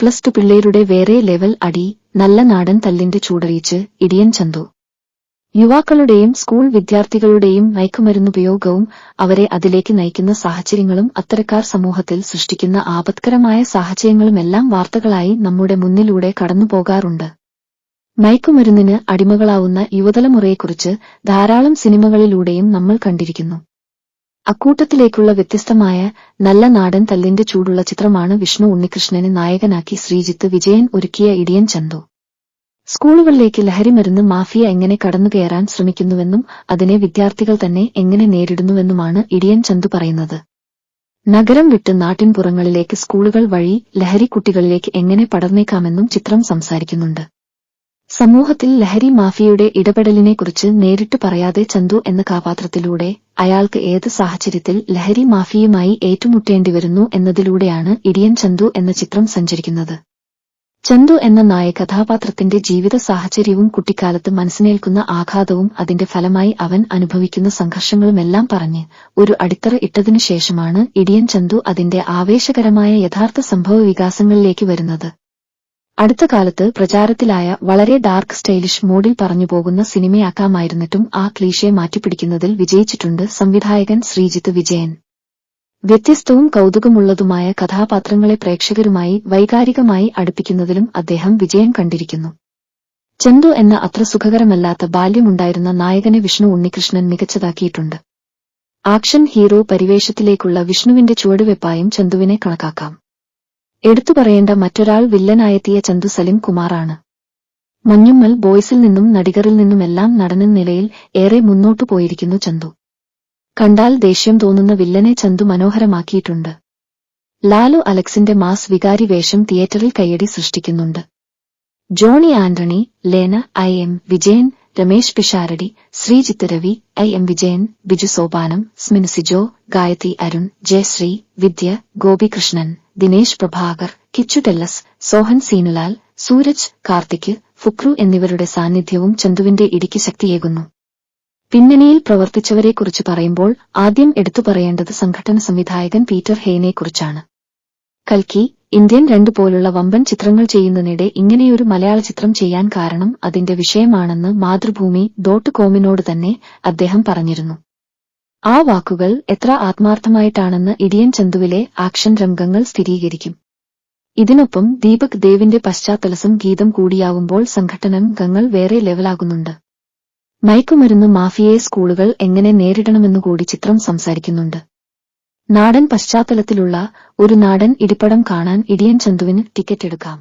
Plus two പിള്ളേരുടെ വേറെ level അടി നല്ല നാടൻ തല്ലിന്റെ ചൂടറിയിച്ച് ഇടിയൻ ചന്തു. യുവാക്കളുടെയും സ്കൂൾ വിദ്യാർത്ഥികളുടെയും മയക്കുമരുന്നുപയോഗവും അവരെ അതിലേക്ക് നയിക്കുന്ന സാഹചര്യങ്ങളും അത്തരക്കാർ സമൂഹത്തിൽ സൃഷ്ടിക്കുന്ന ആപത്കരമായ സാഹചര്യങ്ങളുമെല്ലാം വാർത്തകളായി നമ്മുടെ മുന്നിലൂടെ കടന്നുപോകാറുണ്ട്. മയക്കുമരുന്നിന് അടിമകളാവുന്ന യുവതലമുറയെക്കുറിച്ച് ധാരാളം സിനിമകളിലൂടെയും നമ്മൾ കണ്ടിരിക്കുന്നു. അക്കൂട്ടത്തിലേക്കുള്ള വ്യത്യസ്തമായ നല്ല നാടൻ തല്ലിന്റെ ചൂടുള്ള ചിത്രമാണ് വിഷ്ണു ഉണ്ണികൃഷ്ണനെ നായകനാക്കി ശ്രീജിത്ത് വിജയൻ ഒരുക്കിയ ഇടിയൻ ചന്തു. സ്കൂളുകളിലേക്ക് ലഹരിമരുന്ന് മാഫിയ എങ്ങനെ കടന്നുകയറാൻ ശ്രമിക്കുന്നുവെന്നും അതിനെ വിദ്യാർത്ഥികൾ തന്നെ എങ്ങനെ നേരിടുന്നുവെന്നുമാണ് ഇടിയൻ ചന്തു പറയുന്നത്. നഗരം വിട്ട് നാട്ടിൻപുറങ്ങളിലേക്ക് സ്കൂളുകൾ വഴി ലഹരി കുട്ടികളിലേക്ക് എങ്ങനെ പടർന്നേക്കാമെന്നും ചിത്രം സംസാരിക്കുന്നുണ്ട്. സമൂഹത്തിൽ ലഹരി മാഫിയയുടെ ഇടപെടലിനെക്കുറിച്ച് നേരിട്ട് പറയാതെ ചന്തു എന്ന കഥാപാത്രത്തിലൂടെ അയാൾക്ക് ഏത് സാഹചര്യത്തിൽ ലഹരി മാഫിയുമായി ഏറ്റുമുട്ടേണ്ടിവരുന്നു എന്നതിലൂടെയാണ് ഇടിയൻ ചന്തു എന്ന ചിത്രം സഞ്ചരിക്കുന്നത്. ചന്തു എന്ന നായ കഥാപാത്രത്തിന്റെ ജീവിത സാഹചര്യവും കുട്ടിക്കാലത്ത് മനസ്സിനേൽക്കുന്ന ആഘാതവും അതിന്റെ ഫലമായി അവൻ അനുഭവിക്കുന്ന സംഘർഷങ്ങളുമെല്ലാം പറഞ്ഞ് ഒരു അടിത്തറ ഇട്ടതിനു ശേഷമാണ് ഇടിയൻ ചന്തു അതിന്റെ ആവേശകരമായ യഥാർത്ഥ സംഭവ വികാസങ്ങളിലേക്ക് വരുന്നത്. അടുത്ത കാലത്ത് പ്രചാരത്തിലായ വളരെ ഡാർക്ക് സ്റ്റൈലിഷ് മോഡിൽ പറഞ്ഞുപോകുന്ന സിനിമയാക്കാമായിരുന്നിട്ടും ആ ക്ലീഷയെ മാറ്റിപ്പിടിക്കുന്നതിൽ വിജയിച്ചിട്ടുണ്ട് സംവിധായകൻ ശ്രീജിത്ത് വിജയൻ. വ്യത്യസ്തവും കൗതുകമുള്ളതുമായ കഥാപാത്രങ്ങളെ പ്രേക്ഷകരുമായി വൈകാരികമായി അടുപ്പിക്കുന്നതിലും അദ്ദേഹം വിജയം കണ്ടിരിക്കുന്നു. ചന്തു എന്ന അത്ര സുഖകരമല്ലാത്ത ബാല്യമുണ്ടായിരുന്ന നായകനെ വിഷ്ണു ഉണ്ണികൃഷ്ണൻ മികച്ചതാക്കിയിട്ടുണ്ട്. ആക്ഷൻ ഹീറോ പരിവേഷത്തിലേക്കുള്ള വിഷ്ണുവിന്റെ ചുവടുവെപ്പായും ചന്തുവിനെ കണക്കാക്കാം. എടുത്തു പറയേണ്ട മറ്റൊരാൾ വില്ലനായെത്തിയ ചന്തു സലിം കുമാറാണ്. മഞ്ഞുമ്മൽ ബോയ്സിൽ നിന്നും നടികറിൽ നിന്നുമെല്ലാം നടനെന്ന നിലയിൽ ഏറെ മുന്നോട്ടു പോയിരിക്കുന്നു ചന്തു. കണ്ടാൽ ദേഷ്യം തോന്നുന്ന വില്ലനെ ചന്തു മനോഹരമാക്കിയിട്ടുണ്ട്. ലാലു അലക്സിന്റെ മാസ് വികാരി വേഷം തിയേറ്ററിൽ കയ്യടി സൃഷ്ടിക്കുന്നുണ്ട്. Johny Antony Lena I M Vijayan Ramesh Pisharody Sreejith Ravi I M Vijayan Biju Sopanam Sminu Sijo Gayathri Arun Jayasree Vidya Gopikrishnan Dinesh Prabhakar Kichu Tellas Sohan Seenulal Sooraj Karthik Fukru എന്നിവരുടെ സാന്നിധ്യവും ചന്തുവിന്റെ ഇടിക്ക് ശക്തിയേകുന്നു. പിന്നണിയിൽ പ്രവർത്തിച്ചവരെക്കുറിച്ച് പറയുമ്പോൾ ആദ്യം എടുത്തു പറയേണ്ടത് സംഘടന സംവിധായകൻ Peter ഹെയ്നെക്കുറിച്ചാണ് കൽക്കി Indian രണ്ടു പോലുള്ള വമ്പൻ ചിത്രങ്ങൾ ചെയ്യുന്നതിനിടെ ഇങ്ങനെയൊരു മലയാള ചിത്രം ചെയ്യാൻ കാരണം അതിന്റെ വിഷയമാണെന്ന് മാതൃഭൂമി ഡോട്ട് കോമിനോട് തന്നെ അദ്ദേഹം പറഞ്ഞിരുന്നു. ആ വാക്കുകൾ എത്ര ആത്മാർത്ഥമായിട്ടാണെന്ന് ഇടിയൻ ചന്തുവിലെ ആക്ഷൻ രംഗങ്ങൾ സ്ഥിരീകരിക്കും. ഇതിനൊപ്പം ദീപക് ദേവിന്റെ പശ്ചാത്തലസം ഗീതം കൂടിയാവുമ്പോൾ സംഘടനംഗങ്ങൾ വേറെ ലെവലാകുന്നുണ്ട്. മയക്കുമരുന്ന് മാഫിയയെ സ്കൂളുകൾ എങ്ങനെ നേരിടണമെന്നുകൂടി ചിത്രം സംസാരിക്കുന്നുണ്ട്. നാടൻ പശ്ചാത്തലത്തിലുള്ള ഒരു നാടൻ ഇടിപ്പടം കാണാൻ ഇടിയൻ ചന്തുവിന് ടിക്കറ്റ് എടുക്കാം.